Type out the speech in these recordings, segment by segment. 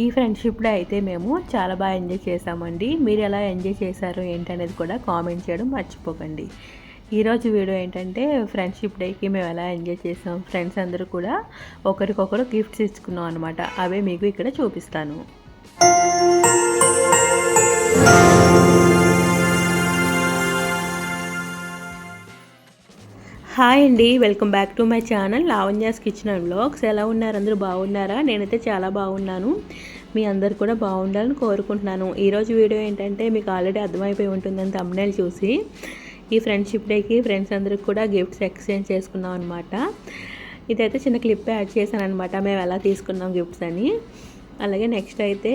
ఈ friendship day అయితే మేము చాలా బాగా ఎంజాయ్ చేసామండి మీరు ఎలా ఎంజాయ్ చేశారు ఏంటనేది కూడా కామెంట్ చేయడం మర్చిపోకండి. ఈరోజు వీడియో ఏంటంటే ఫ్రెండ్షిప్ డేకి మేము ఎలా ఎంజాయ్ చేసాం ఫ్రెండ్స్ అందరూ కూడా ఒకరికొకరు గిఫ్ట్స్ ఇచ్చుకున్నాం అనమాట అవే మీకు ఇక్కడ చూపిస్తాను. హాయ్ అండి welcome back to my channel Lavanya's kitchen and blogs ఎలా ఉన్నారు? అందరూ బాగున్నారా? నేనైతే చాలా బాగున్నాను. మీ అందరు కూడా బాగుండాలని కోరుకుంటున్నాను. ఈరోజు వీడియో ఏంటంటే మీకు ఆల్రెడీ అర్థమైపోయి ఉంటుందని తమ్మునేలు చూసి ఈ ఫ్రెండ్షిప్ డేకి ఫ్రెండ్స్ అందరికి కూడా గిఫ్ట్స్ ఎక్స్చేంజ్ చేసుకున్నాం అనమాట ఇదైతే చిన్న క్లిప్ యాడ్ చేశాను అనమాట మేము ఎలా తీసుకున్నాం గిఫ్ట్స్ అని. అలాగే నెక్స్ట్ అయితే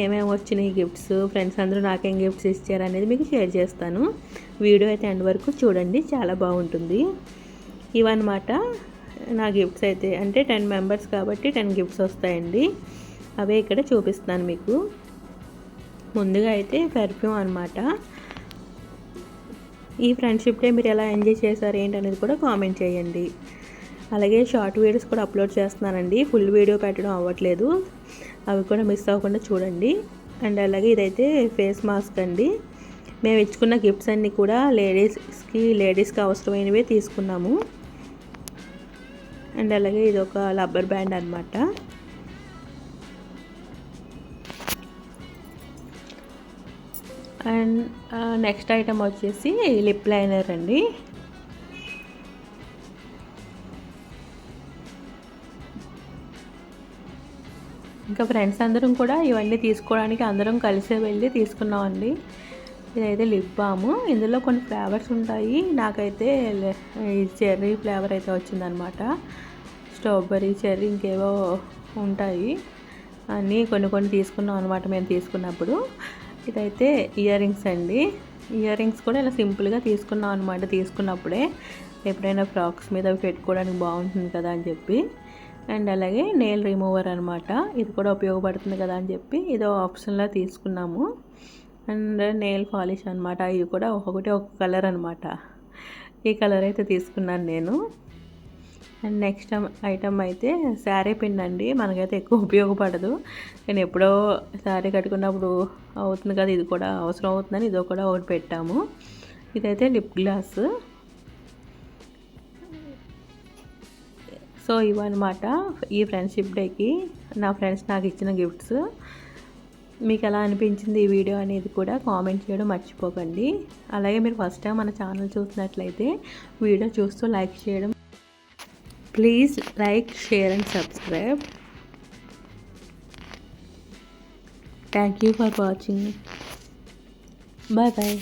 ఏమేమి వచ్చినాయి గిఫ్ట్స్ ఫ్రెండ్స్ అందరూ నాకేం గిఫ్ట్స్ ఇచ్చారు అనేది మీకు షేర్ చేస్తాను. వీడియో అయితే ఎండ్ వరకు చూడండి చాలా బాగుంటుంది. ఇవన్నమాట నా గిఫ్ట్స్ అయితే. అంటే టెన్ మెంబర్స్ కాబట్టి టెన్ గిఫ్ట్స్ వస్తాయండి. అవే ఇక్కడ చూపిస్తాను మీకు. ముందుగా అయితే పెర్ఫ్యూమ్ అనమాట ఈ ఫ్రెండ్షిప్ డే మీరు ఎలా ఎంజాయ్ చేశారు ఏంటనేది కూడా కామెంట్ చేయండి. అలాగే షార్ట్ వీడియోస్ కూడా అప్లోడ్ చేస్తున్నానండి. ఫుల్ వీడియో పెట్టడం అవ్వట్లేదు. అవి కూడా మిస్ అవ్వకుండా చూడండి. అండ్ అలాగే ఇదైతే ఫేస్ మాస్క్ అండి. మేము ఇచ్చుకున్న గిఫ్ట్స్ అన్నీ కూడా లేడీస్కి లేడీస్కి అవసరమైనవే తీసుకున్నాము. అండ్ అలాగే ఇది ఒక రబ్బర్ బ్యాండ్ అనమాట అండ్ నెక్స్ట్ ఐటమ్ వచ్చేసి లిప్ లైనర్ అండి. ఇంకా ఫ్రెండ్స్ అందరం కూడా ఇవన్నీ తీసుకోవడానికి అందరం కలిసే వెళ్ళి తీసుకున్నామండి. ఇదైతే లిప్ బాము ఇందులో కొన్ని ఫ్లేవర్స్ ఉంటాయి. నాకైతే చెర్రీ ఫ్లేవర్ అయితే వచ్చిందనమాట. స్ట్రాబెర్రీ చెర్రీ ఇంకేవో ఉంటాయి. అన్నీ కొన్ని కొన్ని తీసుకున్నాం అనమాట మేము తీసుకున్నప్పుడు. ఇదైతే ఇయర్ రింగ్స్ అండి. ఇయర్ రింగ్స్ కూడా ఇలా సింపుల్గా తీసుకున్నాం అనమాట తీసుకున్నప్పుడే. ఎప్పుడైనా ఫ్రాక్స్ మీద పెట్టుకోవడానికి బాగుంటుంది కదా అని చెప్పి. అండ్ అలాగే నెయిల్ రిమూవర్ అనమాట ఇది కూడా ఉపయోగపడుతుంది కదా అని చెప్పి ఇది ఆప్షన్లా తీసుకున్నాము. అండ్ నెయిల్ పాలిష్ అనమాట ఇది కూడా ఒకటి ఒక కలర్ అనమాట ఈ కలర్ అయితే తీసుకున్నాను నేను. అండ్ నెక్స్ట్ ఐటమ్ అయితే శారీ పిన్ అండి. మనకైతే ఎక్కువ ఉపయోగపడదు. నేను ఎప్పుడో శారీ కట్టుకున్నప్పుడు అవుతుంది కదా ఇది కూడా అవసరం అవుతుందని ఇది కూడా ఒకటి పెట్టాము. ఇదైతే లిప్ గ్లాస్. సో ఇవన్నమాట ఈ ఫ్రెండ్షిప్ డేకి. నా ఫ్రెండ్స్ నాకు ఇచ్చిన గిఫ్ట్స్. మీకు ఎలా అనిపించింది ఈ వీడియో అనేది కూడా కామెంట్ చేయడం మర్చిపోకండి. అలాగే మీరు ఫస్ట్ టైం మన ఛానల్ చూసినట్లయితే వీడియో చూస్తూ లైక్ చేయడం. Please like share and subscribe. Thank you for watching. Bye bye.